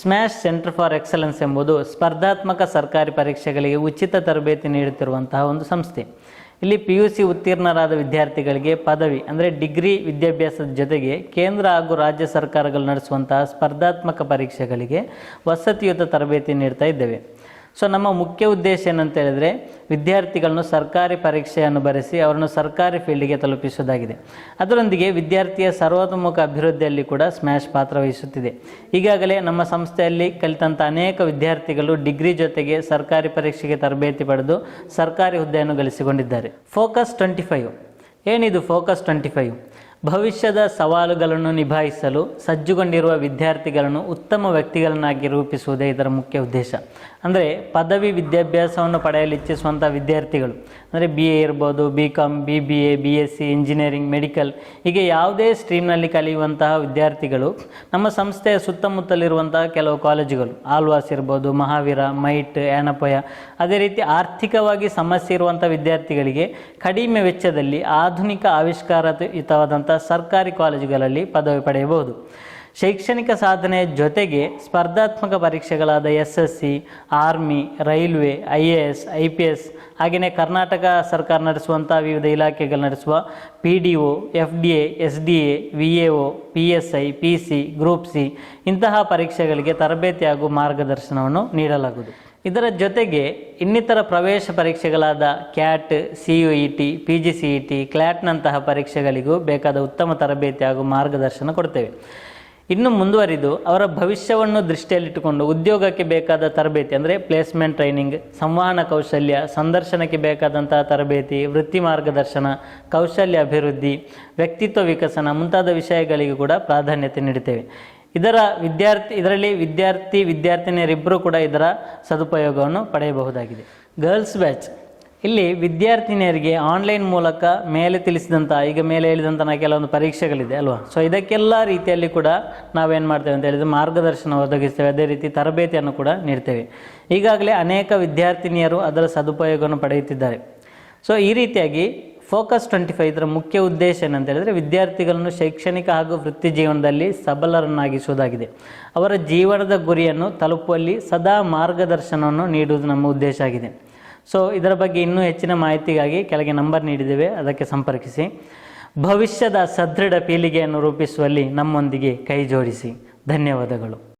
Smash centre for excellence ಎಂಬುದು ಸ್ಪರ್ಧಾತ್ಮಕ ಸರ್ಕಾರಿ ಪರೀಕ್ಷೆಗಳಿಗೆ ಉಚಿತ ತರಬೇತಿ ನೀಡುತ್ತಿರುವಂತಹ ಒಂದು ಸಂಸ್ಥೆ. ಇಲ್ಲಿ ಪಿ ಯು ಸಿ ಉತ್ತೀರ್ಣರಾದ ವಿದ್ಯಾರ್ಥಿಗಳಿಗೆ ಪದವಿ, ಅಂದರೆ ಡಿಗ್ರಿ ವಿದ್ಯಾಭ್ಯಾಸದ ಜೊತೆಗೆ ಕೇಂದ್ರ ಹಾಗೂ ರಾಜ್ಯ ಸರ್ಕಾರಗಳು ನಡೆಸುವಂತಹ ಸ್ಪರ್ಧಾತ್ಮಕ ಪರೀಕ್ಷೆಗಳಿಗೆ ವಸತಿಯುತ ತರಬೇತಿ ನೀಡ್ತಾ ಇದ್ದೇವೆ. ಸೊ ನಮ್ಮ ಮುಖ್ಯ ಉದ್ದೇಶ ಏನಂತ ಹೇಳಿದ್ರೆ ವಿದ್ಯಾರ್ಥಿಗಳನ್ನು ಸರ್ಕಾರಿ ಪರೀಕ್ಷೆಯನ್ನು ಬರೆಸಿ ಅವರನ್ನು ಸರ್ಕಾರಿ ಫೀಲ್ಡಿಗೆ ತಲುಪಿಸುವುದಾಗಿದೆ ಅದರೊಂದಿಗೆ ವಿದ್ಯಾರ್ಥಿಯ ಸರ್ವತೋಮುಖ ಅಭಿವೃದ್ಧಿಯಲ್ಲಿ ಕೂಡ ಸ್ಮ್ಯಾಶ್ ಪಾತ್ರ ವಹಿಸುತ್ತಿದೆ. ಈಗಾಗಲೇ ನಮ್ಮ ಸಂಸ್ಥೆಯಲ್ಲಿ ಕಲಿತಂಥ ಅನೇಕ ವಿದ್ಯಾರ್ಥಿಗಳು ಡಿಗ್ರಿ ಜೊತೆಗೆ ಸರ್ಕಾರಿ ಪರೀಕ್ಷೆಗೆ ತರಬೇತಿ ಪಡೆದು ಸರ್ಕಾರಿ ಹುದ್ದೆಯನ್ನು ಗಳಿಸಿಕೊಂಡಿದ್ದಾರೆ. Focus twenty five. ಏನಿದು ಫೋಕಸ್ ಟ್ವೆಂಟಿ ಫೈವ್? ಭವಿಷ್ಯದ ಸವಾಲುಗಳನ್ನು ನಿಭಾಯಿಸಲು ಸಜ್ಜುಗೊಂಡಿರುವ ವಿದ್ಯಾರ್ಥಿಗಳನ್ನು ಉತ್ತಮ ವ್ಯಕ್ತಿಗಳನ್ನಾಗಿ ರೂಪಿಸುವುದೇ ಇದರ ಮುಖ್ಯ ಉದ್ದೇಶ. ಅಂದರೆ ಪದವಿ ವಿದ್ಯಾಭ್ಯಾಸವನ್ನು ಪಡೆಯಲು ಇಚ್ಛಿಸುವಂಥ ವಿದ್ಯಾರ್ಥಿಗಳು. ಅಂದರೆ ಬಿ ಎ ಇರ್ಬೋದು B com B B A B S C engineering medical ಹೀಗೆ ಯಾವುದೇ ಸ್ಟ್ರೀಮ್ನಲ್ಲಿ ಕಲಿಯುವಂತಹ ವಿದ್ಯಾರ್ಥಿಗಳು ನಮ್ಮ ಸಂಸ್ಥೆಯ ಸುತ್ತಮುತ್ತಲಿರುವಂತಹ ಕೆಲವು ಕಾಲೇಜುಗಳು. ಆಲ್ವಾಸ್ ಇರ್ಬೋದು, ಮಹಾವೀರ, ಮೈಟ್ ಯಾನಪಯ ಅದೇ ರೀತಿ ಆರ್ಥಿಕವಾಗಿ ಸಮಸ್ಯೆ ಇರುವಂಥ ವಿದ್ಯಾರ್ಥಿಗಳಿಗೆ ಕಡಿಮೆ ವೆಚ್ಚದಲ್ಲಿ ಆಧುನಿಕ ಆವಿಷ್ಕಾರಯುತವಾದಂಥ ಸರ್ಕಾರಿ ಕಾಲೇಜುಗಳಲ್ಲಿ ಪದವಿ ಪಡೆಯಬಹುದು. ಶೈಕ್ಷಣಿಕ ಸಾಧನೆಯ ಜೊತೆಗೆ ಸ್ಪರ್ಧಾತ್ಮಕ ಪರೀಕ್ಷೆಗಳಾದ S S C army, railway, I A S, I P S ಹಾಗೆಯೇ ಕರ್ನಾಟಕ ಸರ್ಕಾರ ನಡೆಸುವಂಥ ವಿವಿಧ ಇಲಾಖೆಗಳು ನಡೆಸುವ P D O, F D A, S D A, V A O, P S I, P C, group C ಇಂತಹ ಪರೀಕ್ಷೆಗಳಿಗೆ ತರಬೇತಿ ಹಾಗೂ ಮಾರ್ಗದರ್ಶನವನ್ನು ನೀಡಲಾಗುವುದು. ಇದರ ಜೊತೆಗೆ ಇನ್ನಿತರ ಪ್ರವೇಶ ಪರೀಕ್ಷೆಗಳಾದ CAT, C U E T, P G C E T ಕ್ಲ್ಯಾಟ್ನಂತಹ ಪರೀಕ್ಷೆಗಳಿಗೂ ಬೇಕಾದ ಉತ್ತಮ ತರಬೇತಿ ಹಾಗೂ ಮಾರ್ಗದರ್ಶನ ಕೊಡ್ತೇವೆ. ಇನ್ನು ಮುಂದುವರಿದು ಅವರ ಭವಿಷ್ಯವನ್ನು ದೃಷ್ಟಿಯಲ್ಲಿಟ್ಟುಕೊಂಡು ಉದ್ಯೋಗಕ್ಕೆ ಬೇಕಾದ ತರಬೇತಿ ಅಂದರೆ ಪ್ಲೇಸ್ಮೆಂಟ್ ಟ್ರೈನಿಂಗ್, ಸಂವಹನ ಕೌಶಲ್ಯ, ಸಂದರ್ಶನಕ್ಕೆ ಬೇಕಾದಂತಹ ತರಬೇತಿ, ವೃತ್ತಿ ಮಾರ್ಗದರ್ಶನ ಕೌಶಲ್ಯ ಅಭಿವೃದ್ಧಿ ವ್ಯಕ್ತಿತ್ವ ವಿಕಸನ ಮುಂತಾದ ವಿಷಯಗಳಿಗೆ ಕೂಡ ಪ್ರಾಧಾನ್ಯತೆ ನೀಡುತ್ತೇವೆ ಇದರ ವಿದ್ಯಾರ್ಥಿ, ಇದರಲ್ಲಿ ವಿದ್ಯಾರ್ಥಿ, ವಿದ್ಯಾರ್ಥಿನಿಯರಿಬ್ಬರೂ ಕೂಡ ಇದರ ಸದುಪಯೋಗವನ್ನು ಪಡೆಯಬಹುದಾಗಿದೆ. ಗರ್ಲ್ಸ್ ಬ್ಯಾಚ್ ಇಲ್ಲಿ ವಿದ್ಯಾರ್ಥಿನಿಯರಿಗೆ ಆನ್ಲೈನ್ ಮೂಲಕ ಮೇಲೆ ತಿಳಿಸಿದಂಥ ಈಗ ಮೇಲೆ ಹೇಳಿದಂಥ ಕೆಲವೊಂದು ಪರೀಕ್ಷೆಗಳಿದೆ ಅಲ್ವಾ? ಸೊ ಇದಕ್ಕೆಲ್ಲ ರೀತಿಯಲ್ಲಿ ಕೂಡ ನಾವೇನು ಮಾಡ್ತೇವೆ ಅಂತ ಹೇಳಿದ್ರೆ ಮಾರ್ಗದರ್ಶನ ಒದಗಿಸ್ತೇವೆ. ಅದೇ ರೀತಿ ತರಬೇತಿಯನ್ನು ಕೂಡ ನೀಡ್ತೇವೆ. ಈಗಾಗಲೇ ಅನೇಕ ವಿದ್ಯಾರ್ಥಿನಿಯರು ಅದರ ಸದುಪಯೋಗವನ್ನು ಪಡೆಯುತ್ತಿದ್ದಾರೆ. ಸೊ ಈ ರೀತಿಯಾಗಿ ಫೋಕಸ್ ಟ್ವೆಂಟಿ ಫೈವ್ ಇದರ ಮುಖ್ಯ ಉದ್ದೇಶ ಏನಂತ ಹೇಳಿದರೆ ವಿದ್ಯಾರ್ಥಿಗಳನ್ನು ಶೈಕ್ಷಣಿಕ ಹಾಗೂ ವೃತ್ತಿ ಜೀವನದಲ್ಲಿ ಸಬಲರನ್ನಾಗಿಸುವುದಾಗಿದೆ. ಅವರ ಜೀವನದ ಗುರಿಯನ್ನು ತಲುಪುವಲ್ಲಿ ಸದಾ ಮಾರ್ಗದರ್ಶನವನ್ನು ನೀಡುವುದು ನಮ್ಮ ಉದ್ದೇಶ ಆಗಿದೆ. ಸೊ ಇದರ ಬಗ್ಗೆ ಇನ್ನೂ ಹೆಚ್ಚಿನ ಮಾಹಿತಿಗಾಗಿ ಕೆಳಗೆ ನಂಬರ್ ನೀಡಿದ್ದೇವೆ, ಅದಕ್ಕೆ ಸಂಪರ್ಕಿಸಿ. ಭವಿಷ್ಯದ ಸದೃಢ ಪೀಳಿಗೆಯನ್ನು ರೂಪಿಸುವಲ್ಲಿ ನಮ್ಮೊಂದಿಗೆ ಕೈ ಜೋಡಿಸಿ. ಧನ್ಯವಾದಗಳು.